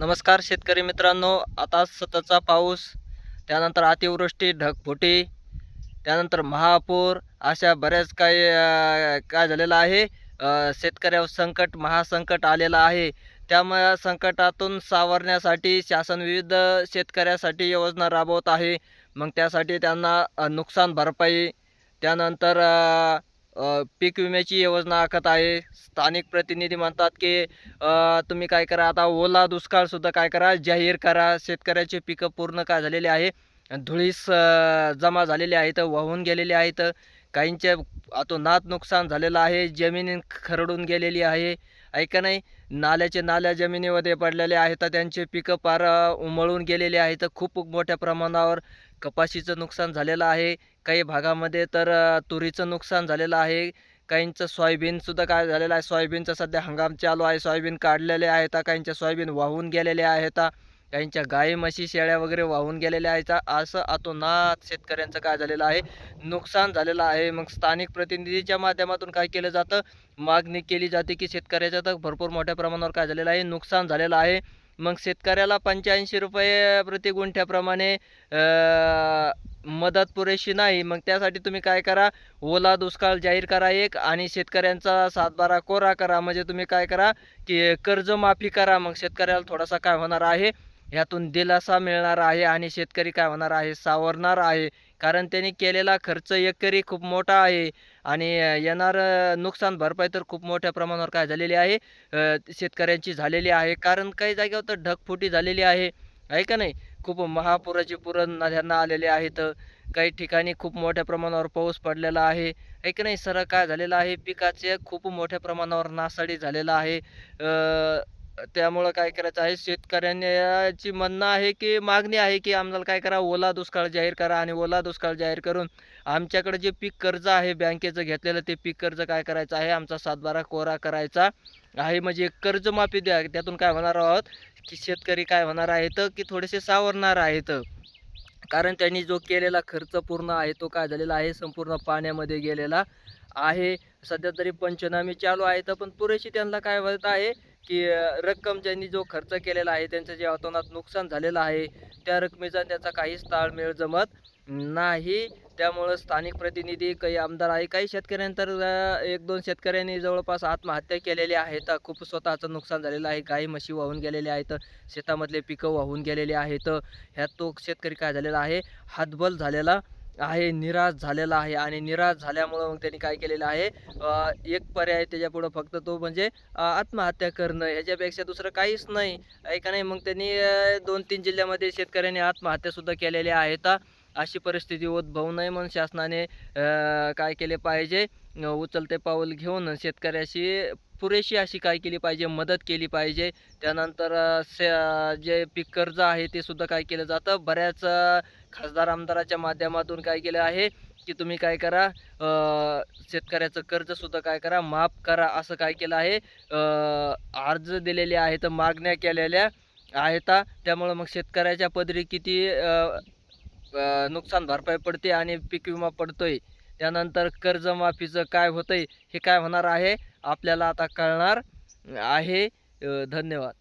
नमस्कार शेतकरी मित्रांनो आता सततचा पाऊस त्यानंतर अतिवृष्टी ढगफुटी त्यानंतर महापूर अशा बऱ्याच काही काय झालेलं आहे. शेतकऱ्यावर संकट महासंकट आलेलं आहे. त्यामुळे संकटातून सावरण्यासाठी शासन विविध शेतकऱ्यासाठी योजना राबवत आहे. मग त्यासाठी त्यांना नुकसान भरपाई त्यानंतर पीक विम्याची योजना आखत आहे. स्थानिक प्रतिनिधी म्हणतात की तुम्ही काय करा आता ओला दुष्काळसुद्धा काय करा जाहीर करा. शेतकऱ्याचे पिकं पूर्ण काय झालेले आहे? धुळीस जमा झालेले आहेत वाहून गेलेले आहेत. काहींचे अतोनात नुकसान झालेलं आहे. जमीन खरडून गेलेली आहे. ऐका नाही नाल्याचे नाल्या जमिनीमध्ये पडलेले आहेत. त्यांचे पिकं पार उमळून गेलेले आहेत. खूप मोठ्या प्रमाणावर कपाशीचं नुकसान झालेलं आहे. काही भागामध्ये तर तुरीचं नुकसान झालेलं आहे. काहींचं सोयाबीनसुद्धा काय झालेलं आहे. सोयाबीनचा सध्या हंगाम चालू आहे. सोयाबीन काढलेले आहेत. काहींच्या सोयाबीन वाहून गेलेले आहेत. काहींच्या गाई म्हशी शेळ्या वगैरे वाहून गेलेल्या आहेत. असं अतोनात शेतकऱ्यांचं काय झालेलं आहे? नुकसान झालेलं आहे. मग स्थानिक प्रतिनिधीच्या माध्यमातून काय केलं जातं? मागणी केली जाते की शेतकऱ्याचं तर भरपूर मोठ्या प्रमाणावर काय झालेलं आहे? नुकसान झालेलं आहे. मग शेतकऱ्याला पंच्याऐंशी रुपये प्रति गुंठ्याप्रमाणे मदत पुरेशी नाही. मग त्यासाठी तुम्ही काय करा? ओला दुष्काळ जाहीर करा एक आणि शेतकऱ्यांचा सातबारा कोरा करा. म्हणजे तुम्ही काय करा की कर्जमाफी करा. मग शेतकऱ्याला थोडासा काय होणार आहे? ह्यातून दिलासा मिळणार आहे आणि शेतकरी काय होणार आहे? सावरणार आहे. कारण त्यांनी केलेला खर्च एकरी खूप मोठा आहे. आणि येणारं नुकसान भरपाई तर खूप मोठ्या प्रमाणावर काय झालेली आहे? शेतकऱ्यांची झालेली आहे. कारण काही जागेवर तर ढगफुटी झालेली आहे. आहे का नाही? खूप महापुराचे पुरण नद्यांना आलेले आहेत. काही ठिकाणी खूप मोठ्या प्रमाणावर पाऊस पडलेला आहे. ऐक नाही? सर काय झालेलं आहे? पिकाचे खूप मोठ्या प्रमाणावर नासाडी झालेला आहे. त्यामुळं काय करायचं आहे? शेतकऱ्यांची म्हणणं आहे की मागणी आहे की आम्हाला काय करा ओला दुष्काळ जाहीर करा आणि ओला दुष्काळ जाहीर करून आमच्याकडे जे पीक कर्ज आहे बँकेचं घेतलेलं ते पीक कर्ज काय करायचं आहे? आमचा सातबारा कोरा करायचा आहे. म्हणजे कर्जमाफी द्या. त्यातून काय होणार आहोत? की शेतकरी काय होणार आहेत? की थोडेसे सावरणार आहेत. कारण त्यांनी जो केलेला खर्च पूर्ण आहे तो काय झालेला आहे? संपूर्ण पाण्यामध्ये गेलेला आहे. सध्या तरी पंचनामे चालू आहेत पण पुरेशी त्यांना काय होत आहे? की रक्कम ज्यांनी जो खर्च केलेला आहे त्यांचं जे अतोनात नुकसान झालेलं आहे त्या रकमेचा त्याचा काहीच ताळमेळ जमत नाही. त्यामुळं स्थानिक प्रतिनिधी काही आमदार आहे काही शेतकऱ्यांतर एक दोन शेतकऱ्यांनी जवळपास आत्महत्या केलेल्या आहेत खूप स्वतःचं नुकसान झालेलं आहे. गाई म्हशी वाहून गेलेले आहेत. शेतामधले पिकं वाहून गेलेले आहेत. ह्यात तो शेतकरी काय झालेला आहे? हातबल झालेला आहे निराश झालेला आहे आणि निराश झाल्यामुळं मग त्यांनी काय केलेलं आहे? एक पर्याय त्याच्यापुढं फक्त तो म्हणजे आत्महत्या करणं. ह्याच्यापेक्षा दुसरं काहीच नाही. ऐका नाही? मग त्यांनी दोन तीन जिल्ह्यामध्ये शेतकऱ्यांनी आत्महत्यासुद्धा केलेल्या आहेत. अशी परिस्थिती उद्भवू नये म्हणून शासनाने काय केले पाहिजे? उचलते पाऊल घेऊन शेतकऱ्याशी पुरेशी अशी काय केली पाहिजे मदत केली पाहिजे. त्यानंतर से जे पीक कर्ज आहे ते सुद्धा काय केलं जातं. बऱ्याच खासदार आमदाराच्या माध्यमातून काय केलं आहे की तुम्ही काय करा शेतकऱ्याचं कर्जसुद्धा काय करा माफ करा असं काय केलं आहे. अर्ज दिलेले आहेत मागण्या केलेल्या आहेत. त्यामुळं मग शेतकऱ्याच्या पदरी किती नुकसान भरपाई पडते आणि पीक विमा पडतोय. त्यानंतर कर्जमाफीचं काय होतंय हे काय होणार आहे? आपल्याला आता कळणार आहे. धन्यवाद.